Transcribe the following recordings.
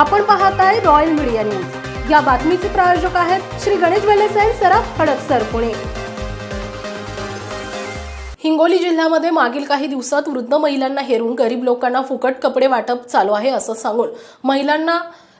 आपण पाहत आहे रॉयल मीडिया न्यूज या बातमीचे प्रायोजक आहेत श्री गणेश वेलेसाई सराफ हडपसर पुणे. हिंगोली जिल्ह्यामध्ये मागील काही दिवसात वृद्ध महिलांना हेरून गरीब लोकांना फुकट कपडे वाटप चालू आहे असं सांगून महिलांना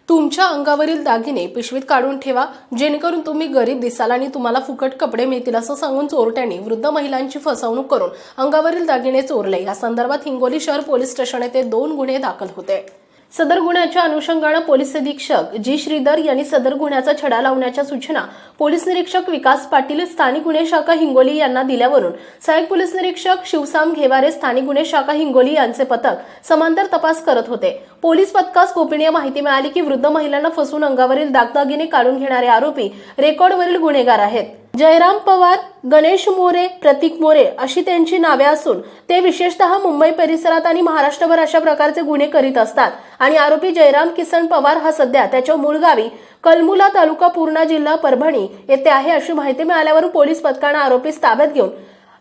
तुमच्या अंगावरील दागिने पिशवीत काढून ठेवा जेणेकरून तुम्ही गरीब दिसाल आणि तुम्हाला फुकट कपडे मिळतील असं सांगून चोरट्यांनी वृद्ध महिलांची फसवणूक करून अंगावरील दागिने चोरले. या संदर्भात हिंगोली शहर पोलीस स्टेशन येथे दोन गुन्हे दाखल होते. सदर गुन्ह्याच्या अनुषंगानं पोलीस अधीक्षक जी. श्रीधर यांनी सदर गुन्ह्याचा छडा लावण्याच्या सूचना पोलीस निरीक्षक विकास पाटील स्थानिक गुन्हे शाखा हिंगोली यांना दिल्यावरून सहाय्यक पोलीस निरीक्षक शिवसाम घेवारे स्थानिक गुन्हे शाखा हिंगोली यांचे पथक समांतर तपास करत होते. पोलीस पथकास गोपनीय माहिती मिळाली की वृद्ध महिलांना फसवून अंगावरील दागदागिने काढून घेणारे आरोपी रेकॉर्डवरील गुन्हेगार आहेत. जयराम पवार गणेश मोरे प्रतीक मोरे अशी त्यांची नावे असून ते विशेषतः मुंबई परिसरात आणि महाराष्ट्रभर अशा प्रकारचे गुन्हे करीत असतात. आणि आरोपी जयराम किसन पवार हा सध्या त्याच्या मूळ गावी कलमुला तालुका पूर्णा जिल्हा परभणी येथे आहे अशी माहिती मिळाल्यावर पोलीस पथकानं आरोपीस ताब्यात घेऊन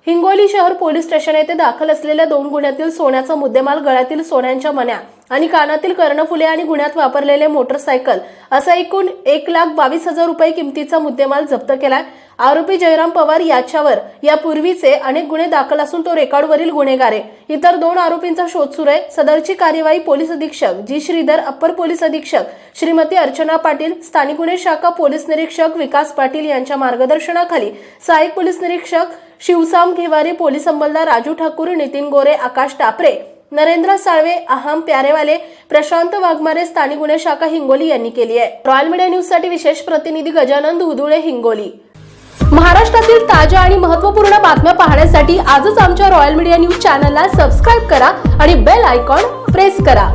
हिंगोली शहर पोलीस स्टेशन येथे दाखल असलेल्या दोन गुन्ह्यातील सोन्याचा मुद्देमाल गळ्यातील सोन्यांच्या मण्या आणि कानातील कर्णफुले आणि गुन्ह्यात वापरलेले मोटरसायकल असा एकूण एक लाख बावीस हजार रुपये किमतीचा मुद्देमाल जप्त केलाय. आरोपी जयराम पवार याच्यावर यापूर्वीचे अनेक गुन्हे दाखल असून तो रेकॉर्डवरील गुन्हेगार आहे. इतर दोन आरोपींचा शोध सुरू आहे. सदरची कार्यवाही पोलीस अधीक्षक जी. श्रीधर अप्पर पोलीस अधीक्षक श्रीमती अर्चना पाटील स्थानिक गुन्हे शाखा पोलीस निरीक्षक विकास पाटील यांच्या मार्गदर्शनाखाली सहाय्यक पोलीस निरीक्षक शिवसाम घेवारी पोलीस अंमलदार राजू ठाकूर नितीन गोरे आकाश टापरे नरेंद्र साळवे अहम प्यारेवाले प्रशांत वाघमारे स्थानिक गुन्हे शाखा हिंगोली यांनी केली आहे. रॉयल मीडिया न्यूजसाठी विशेष प्रतिनिधी गजानन धुदुळे हिंगोली. महाराष्ट्रातील ताज्या आणि महत्त्वपूर्ण बातम्या पाहण्यासाठी आजच आमच्या रॉयल मीडिया न्यूज चॅनलला सबस्क्राईब करा आणि बेल आयकॉन प्रेस करा.